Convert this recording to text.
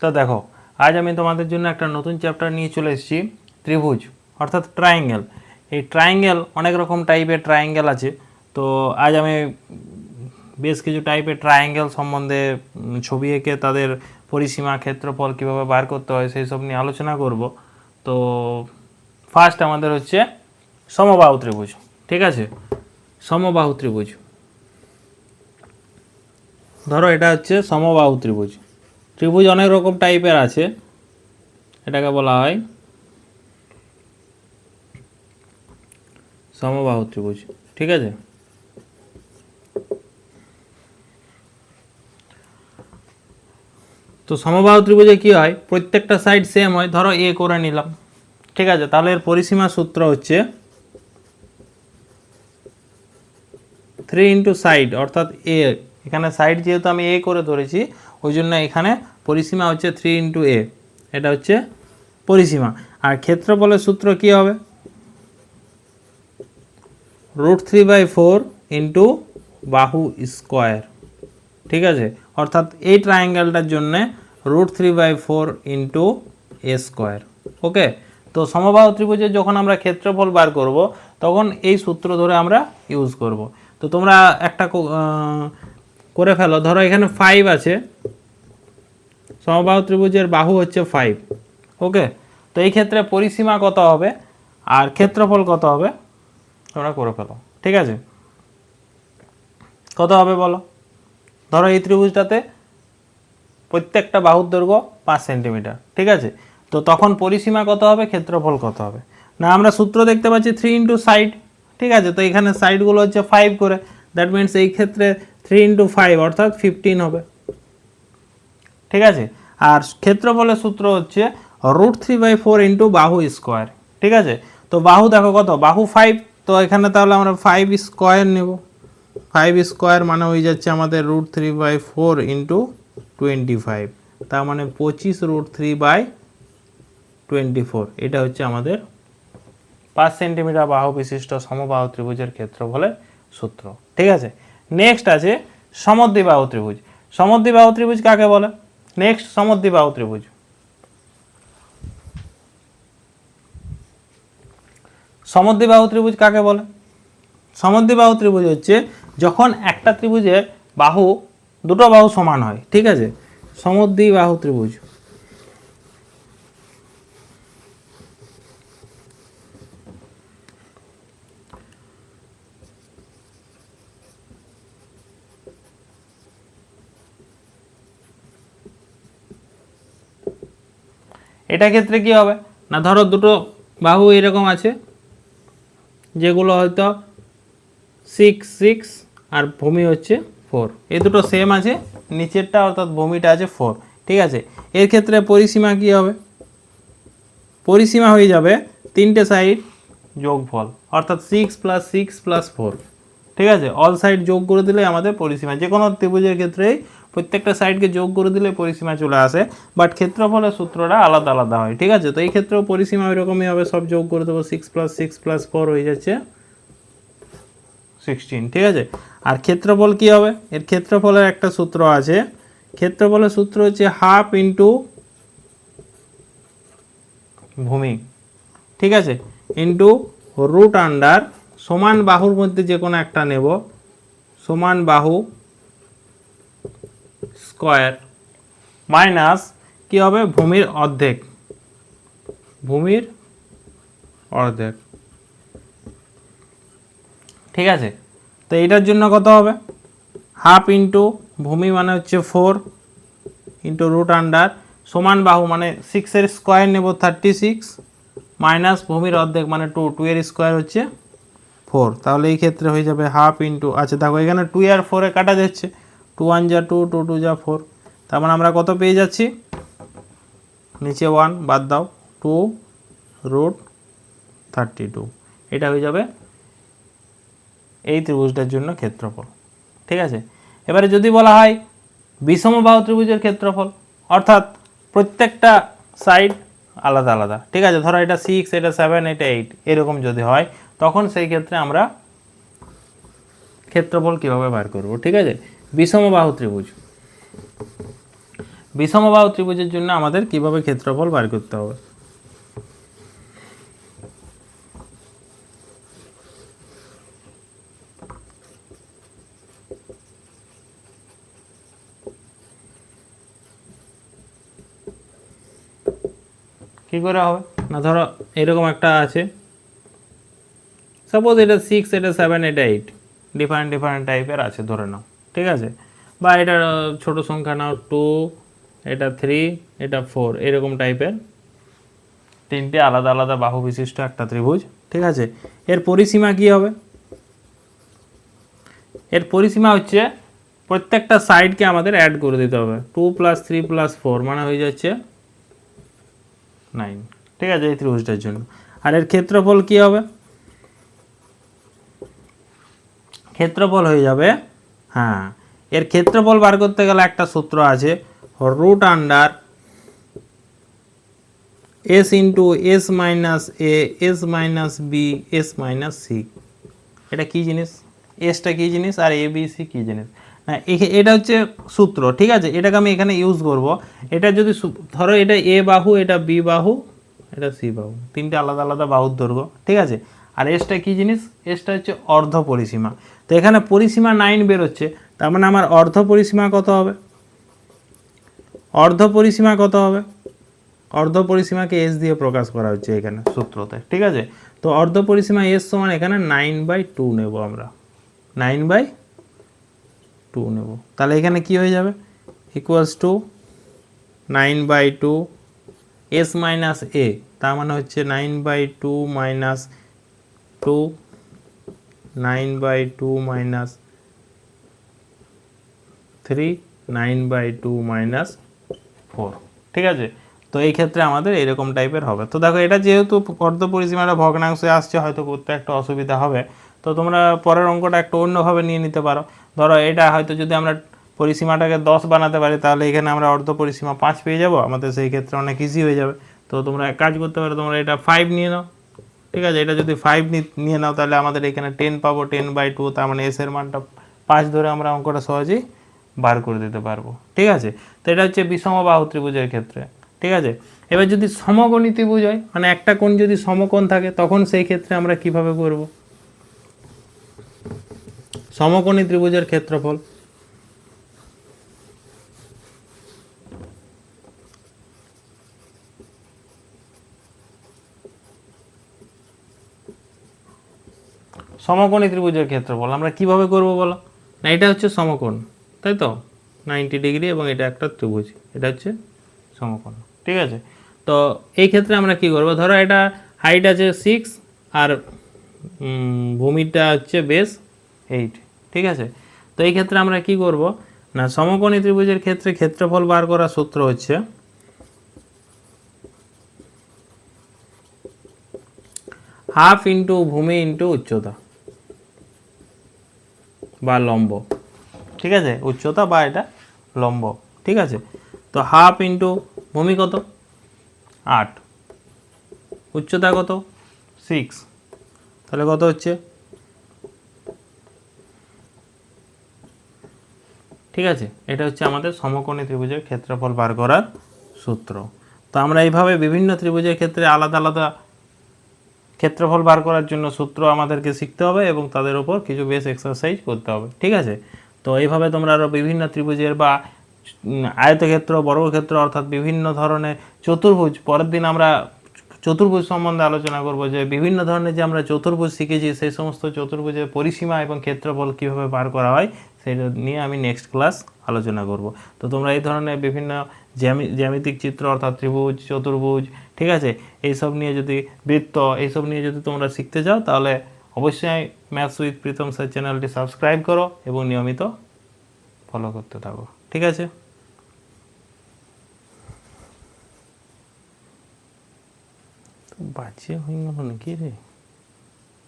তো দেখো, আজ আমি তোমাদের জন্য একটা নতুন চ্যাপ্টার নিয়ে চলে এসেছি, ত্রিভুজ, অর্থাৎ ট্রায়াঙ্গেল এই ট্রায়াঙ্গেল অনেক রকম টাইপের ট্রায়াঙ্গেল আছে। তো আজ আমি বেশ কিছু টাইপের ট্রায়াঙ্গেল সম্বন্ধে ছবি এঁকে তাদের পরিসীমা, ক্ষেত্রফল কীভাবে বার করতে হয় সেই সব নিয়ে আলোচনা করব। তো ফার্স্ট আমাদের হচ্ছে সমবাহু ত্রিভুজ, ঠিক আছে? সমবাহু ত্রিভুজ। ধরো এটা হচ্ছে সমবাহু ত্রিভুজ। ত্রিভুজ অনেক রকম টাইপের আছে, এটাকে বলা হয় সমবাহু ত্রিভুজ, ঠিক আছে? তো সমবাহু ত্রিভুজে কি হয়? প্রত্যেকটা সাইড সেম হয়, ধরো এ করে নিলাম, ঠিক আছে? তাহলে এর পরিসীমা সূত্র হচ্ছে থ্রি ইন্টু সাইড অর্থাৎ এ এখানে সাইড যেহেতু আমি এ করে ধরেছি ওই জন্য এখানে পরিসীমা হচ্ছে থ্রি ইন্টু এ এটা হচ্ছে পরিসীমা। আর ক্ষেত্রফলের সূত্র কি হবে? Root three by four into বাহু স্কোয়ার ঠিক আছে? অর্থাৎ এই ট্রায়াঙ্গেলটার জন্যে root three by four into A square okay তো সমবাহু ত্রিভুজের যখন আমরা ক্ষেত্রফল বার করব, তখন এই সূত্র ধরে আমরা ইউজ করব। তো তোমরা একটা করে ফেলো। ধরো এখানে ফাইভ আছে। সমবাহু ত্রিভুজের বাহু হচ্ছে ফাইভ ওকে তো এই ক্ষেত্রে পরিসীমা কত হবে? আর ক্ষেত্রফল কত হবে? তোমরা করে ফেলো, ঠিক আছে? কত হবে বলো? ধরো এই ত্রিভুজটাতে প্রত্যেকটা বাহুর দৈর্ঘ্য পাঁচ সেন্টিমিটার ঠিক আছে? তো তখন পরিসীমা কত হবে? ক্ষেত্রফল কত হবে? না, আমরা সূত্র দেখতে পাচ্ছি থ্রি ইন্টু সাইড ঠিক আছে? তো এখানে সাইডগুলো হচ্ছে ফাইভ করে দ্যাট মিনস এই ক্ষেত্রে থ্রি ইন্টু ফাইভ অর্থাৎ ফিফটিন হবে। ঠিক আছে? আর ক্ষেত্রফলের সূত্র হচ্ছে root three by four into বাহু স্কোয়ার ঠিক আছে? তো বাহু দেখো কত? বাহু ফাইভ তো এখানে তাহলে আমরা ফাইভ স্কোয়ার নেব। ফাইভ স্কোয়ার মানে হয়ে যাচ্ছে আমাদের root three by four into twenty five তার মানে পঁচিশ root three by twenty four এটা হচ্ছে আমাদের পাঁচ সেন্টিমিটার বাহু বিশিষ্ট সমবাহু ত্রিভুজের ক্ষেত্রফলের সূত্র, ঠিক আছে? নেক্সট আছে সমদ্বিবাহু ত্রিভুজ। সমদ্বিবাহু ত্রিভুজ কাকে বলে? নেক্সট সমদ্বিবাহু ত্রিভুজ সমদ্বিবাহু ত্রিভুজ কাকে বলে? সমদ্বিবাহু ত্রিভুজ হচ্ছে যখন একটা ত্রিভুজের বাহু, দুটো বাহু সমান হয়, ঠিক আছে? সমদ্বিবাহু ত্রিভুজ এটা ক্ষেত্রে কি হবে? না, ধরো দুটো বাহু এরকম আছে, যেগুলো হয়তো সিক্স সিক্স আর ভূমি হচ্ছে ফোর এই দুটো সেম আছে, নিচেরটা অর্থাৎ ভূমিটা আছে ফোর ঠিক আছে? এর ক্ষেত্রে পরিসীমা কি হবে? পরিসীমা হয়ে যাবে তিনটে সাইড যোগফল, অর্থাৎ six plus six plus four ঠিক আছে? অল সাইড যোগ করে দিলে আমাদের পরিসীমা যে কোনো ত্রিভুজের ক্ষেত্রেই প্রত্যেকটা সাইডকে যোগ করে দিলে পরিসীমা চলে আসে বাট ক্ষেত্রফলের সূত্রটা আলাদা আলাদা হয়, ঠিক আছে? তো এই ক্ষেত্রেও পরিসীমা ওইরকমই হবে, সব যোগ করে দেবো six plus six plus four হয়ে যাচ্ছে সিক্সটিন ঠিক আছে? আর ক্ষেত্রফল কি হবে? এর ক্ষেত্রফলের একটা সূত্র আছে, ক্ষেত্রফলের সূত্র হচ্ছে হাফ ইন্টু ভূমি, ঠিক আছে? ইন্টু রুট আন্ডার সমান বাহুর মধ্যে যে কোনো একটা নেব, সমান বাহু স্কোয়ার মাইনাস কি হবে? ভূমির অর্ধেক। ভূমির অর্ধেক। ঠিক আছে? তো এইটার জন্য কত হবে? হাফ ইন্টু ভূমি মানে হচ্ছে ফোর ইন্টু রুট আন্ডার সমান বাহু মানে সিক্সের স্কোয়ার নেব থার্টি সিক্স মাইনাস ভূমির অর্ধেক মানে টু টু এর স্কোয়ার হচ্ছে ফোর তাহলে এই ক্ষেত্রে হয়ে যাবে হাফ ইন্টু আচ্ছা দেখো এখানে টু আর ফোরে কাটা যাচ্ছে। টু ওয়ান যা, টু টু টু যা, ফোর। তার মানে আমরা কত পেয়ে যাচ্ছি? নিচে ওয়ান বাদ দাও। টু রুট থার্টি টু এটা হয়ে যাবে এই ত্রিভুজটার জন্য ক্ষেত্রফল। ঠিক আছে? এবারে যদি বলা হয় বিষমবাহু ত্রিভুজের ক্ষেত্রফল, অর্থাৎ প্রত্যেকটা সাইড আলাদা আলাদা। ঠিক আছে? ধরো এটা সিক্স এটা সেভেন এটা এইট এরকম যদি হয়, তখন সেই ক্ষেত্রে আমরা ক্ষেত্রফল কীভাবে বার করব? ঠিক আছে? বিষমবাহু ত্রিভুজ। বিষমবাহু ত্রিভুজের জন্য আমাদের কীভাবে ক্ষেত্রফল বার করতে হবে? কি করে হবে? না, ধরো এরকম একটা আছে। সাপোজ এটা সিক্স এটা সেভেন এটা এইট ডিফারেন্ট ডিফারেন্ট টাইপের আছে, ধরে নাও। ঠিক আছে? বা এটা ছোট সংখ্যা নাও টু এটা থ্রি এটা ফোর এরকম টাইপের তিনটে আলাদা আলাদা বাহু বিশিষ্ট একটা ত্রিভুজ, ঠিক আছে? এর পরিসীমা কি হবে? এর পরিসীমা হচ্ছে প্রত্যেকটা সাইডকে আমাদের অ্যাড করে দিতে হবে। Two plus three plus four মানে হয়ে যাচ্ছে নাইন ঠিক আছে? এই ত্রিভুজটার জন্য। আর এর ক্ষেত্রফল কি হবে? ক্ষেত্রফল হয়ে যাবে হ্যাঁ। এর ক্ষেত্রফল বার করতে গেলে একটা সূত্র আছে root under S into S minus A S minus B S minus C এটা কি জিনিস? এসটা কি জিনিস আর এ বি সি কী জিনিস? না এটা হচ্ছে সূত্র, ঠিক আছে? এটাকে আমি এখানে ইউজ করব। এটা যদি ধরো এটা এ বাহু, এটা বি বাহু, এটা সি বাহু। তিনটে আলাদা আলাদা বাহুর দৈর্ঘ্য, ঠিক আছে? আর এসটা কি জিনিস? এসটা হচ্ছে অর্ধ পরিসীমা। তো এখানে পরিসীমা নাইন বেরোচ্ছে, তার মানে আমার অর্ধ পরিসীমা কত হবে? অর্ধ পরিসীমা কত হবে? অর্ধ পরিসীমাকে এস দিয়ে প্রকাশ করা হচ্ছে এখানে সূত্রতে, ঠিক আছে? তো অর্ধ পরিসীমা এস সমান এখানে নাইন বাই টু নেব আমরা। নাইন বাই টু নেব। তাহলে এখানে কি হয়ে যাবে? Equals to nine by two S minus A তার মানে হচ্ছে nine by two minus two nine by two minus three, nine by two minus four. ঠিক আছে? তো এই ক্ষেত্রে আমাদের এরকম টাইপের হবে। তো দেখো, এটা যেহেতু অর্ধ পরিসীমাটা ভগ্নাংশে আসছে, হয়তো করতে একটা অসুবিধা হবে। তো তোমরা পরের অঙ্কটা একটু অন্যভাবে নিয়ে নিতে পারো। ধরো, এটা হয়তো যদি আমরা পরিসীমাটাকে দশ বানাতে পারি, তাহলে এখানে আমরা অর্ধ পরিসীমা পাঁচ পেয়ে যাব। আমাদের সেই ক্ষেত্রে অনেক ইজি হয়ে যাবে। তো তোমরা এক কাজ করতে পারো, তোমরা এটা ফাইভ নিয়ে নাও। ঠিক আছে, এটা যদি ফাইভ নিয়ে নাও তাহলে আমাদের এখানে টেন পাবো টেন বাই টু তার মানে এস এর মানটা পাঁচ ধরে আমরা অঙ্কটা সহজেই বার করে দিতে পারব, ঠিক আছে? তো এটা হচ্ছে বিষমবাহু ত্রিভুজের ক্ষেত্রে, ঠিক আছে? এবার যদি সমকোণী ত্রিভুজ হয় মানে একটা কোণ যদি সমকোণ থাকে, তখন সেই ক্ষেত্রে আমরা কীভাবে করব? সমকোণী ত্রিভুজের ক্ষেত্রফল সমকোণী ত্রিভুজের ক্ষেত্রফল আমরা কীভাবে করব বলো? না, এটা হচ্ছে সমকোণ, তাই তো? নাইনটি ডিগ্রি এবং এটা একটা ত্রিভুজ, এটা হচ্ছে সমকোণ, ঠিক আছে? তো এই ক্ষেত্রে আমরা কি করব? ধরো এটা হাইট আছে সিক্স আর ভূমিটা হচ্ছে বেস এইট ঠিক আছে? তো এই ক্ষেত্রে আমরা কি করব? না, সমকোণী ত্রিভুজের ক্ষেত্রে ক্ষেত্রফল বার করার সূত্র হচ্ছে হাফ ইন্টু ভূমি ইন্টু উচ্চতা। বা লম্ব। ঠিক আছে? উচ্চতা বা এটা লম্ব। ঠিক আছে? তো হাফ ইন্টু ভূমি কত? আট। উচ্চতা কত? সিক্স তাহলে কত হচ্ছে? ঠিক আছে? এটা হচ্ছে আমাদের সমকোণী ত্রিভুজের ক্ষেত্রফল বার করার সূত্র। তো আমরা এইভাবে বিভিন্ন ত্রিভুজের ক্ষেত্রে আলাদা আলাদা ক্ষেত্রফল বার করার জন্য সূত্র আমাদেরকে শিখতে হবে এবং তাদের উপর কিছু বেস এক্সারসাইজ করতে হবে, ঠিক আছে? তো এইভাবে তোমরা আরও বিভিন্ন ত্রিভুজের বা আয়তক্ষেত্র, বর্গক্ষেত্র অর্থাৎ বিভিন্ন ধরনের চতুর্ভুজ, পরের দিন আমরা চতুর্ভুজ সম্বন্ধে আলোচনা করব যে বিভিন্ন ধরনের যে আমরা চতুর্ভুজ শিখেছি, সেই সমস্ত চতুর্ভুজের পরিসীমা এবং ক্ষেত্রফল কীভাবে বার করা হয়, সেটা নিয়ে আমি নেক্সট ক্লাস আলোচনা করব। তো তোমরা এই ধরনের বিভিন্ন জ্যামি, জ্যামিতিক চিত্র অর্থাৎ ত্রিভুজ, চতুর্ভুজ ঠিক আছে? এইসব নিয়ে যদি বৃত্ত, এইসব নিয়ে যদি তোমরা শিখতে চাও, তাহলে অবশ্যই ম্যাথস উইথ প্রীতম স্যার চ্যানেলটি সাবস্ক্রাইব করো এবং নিয়মিত ফলো করতে থাকো। ঠিক আছে? বাজে হয়ে গেল নাকি রে?